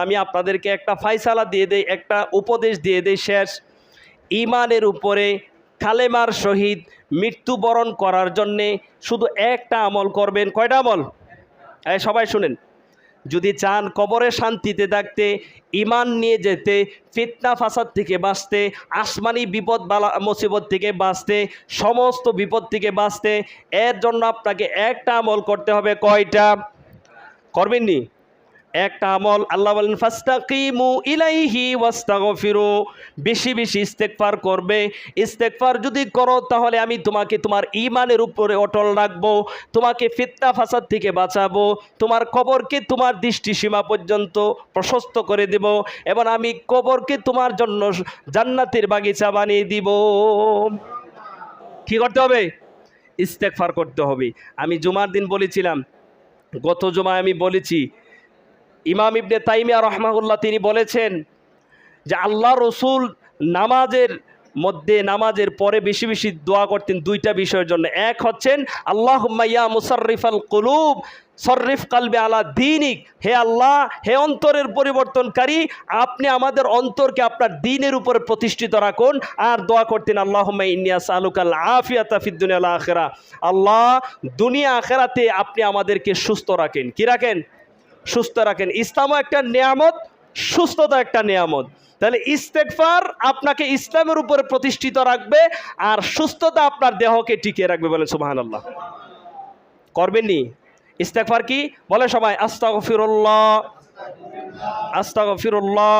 আমি আপনাদেরকে একটা ফাইসালা দিয়ে দেই, একটা উপদেশ দিয়ে দেই শেষ। ইমানের উপরে কালেমার সহিত মৃত্যুবরণ করার জন্যে শুধু একটা আমল করবেন। কয়টা আমল? হ্যাঁ সবাই শুনেন। যদি চান কবরে শান্তিতে থাকতে ইমান নিয়ে যেতে, ফিতনা ফাসাদ থেকে বাঁচতে, আসমানি বিপদ বালা মুসিবত থেকে বাঁচতে, সমস্ত বিপদ থেকে বাঁচতে, এর জন্য আপনাকে একটা আমল করতে হবে। কয়টা? করবেননি? একটা আমল আল্লাহ বলেন, ফাস্তাকিমু ইলাইহি ওয়াস্তাগফিরু। বেশি বেশি ইস্তেগফার করবে। ইস্তেগফার যদি করো, তাহলে আমি তোমাকে তোমার ঈমানের উপরে অটল রাখব, তোমাকে ফিতনা ফাসাদ থেকে বাঁচাবো, তোমার কবরকে তোমার দৃষ্টিসীমা পর্যন্ত প্রশস্ত করে দেব, এবং আমি কবরকে তোমার জন্য জান্নাতের বাগিচা বানিয়ে দিব। কি করতে হবে? ইস্তেগফার করতে হবে। আমি জুমার দিন বলেছিলাম, গত জুমায় আমি বলেছি ইমাম ইবনে তাইমিয়া রহমাউল্লাহ তিনি বলেছেন যে আল্লাহ রসুল নামাজের মধ্যে নামাজের পরে বেশি বেশি দোয়া করতেন দুইটা বিষয়ের জন্য। এক হচ্ছেন আল্লাহ মাইয়া মুসার্রিফ আল কুলুব, সর্রিফ কালবে আলা দিনিক। হে আল্লাহ, হে অন্তরের পরিবর্তনকারী, আপনি আমাদের অন্তরকে আপনার দিনের উপরে প্রতিষ্ঠিত রাখুন। আর দোয়া করতেন আল্লাহ ইনিয়াস আলুকাল আফিয়া তাফিদ্দুনিয়া আখেরা আল্লাহ, দুনিয়া আখেরাতে আপনি আমাদেরকে সুস্থ রাখেন। কি রাখেন? সুস্থ রাখেন। ইসলামও একটা নিয়ামত, সুস্থতা একটা নিয়ামত। তাহলে ইস্তেকফার আপনাকে ইসলামের উপরে প্রতিষ্ঠিত রাখবে আর সুস্থতা আপনার দেহকে টিকিয়ে রাখবে বলে সুবাহান আল্লাহ করবেননি? ইস্তেকফার কি? বলে সবাই, আস্তাগফিরুল্লাহ আস্তাগফিরুল্লাহ।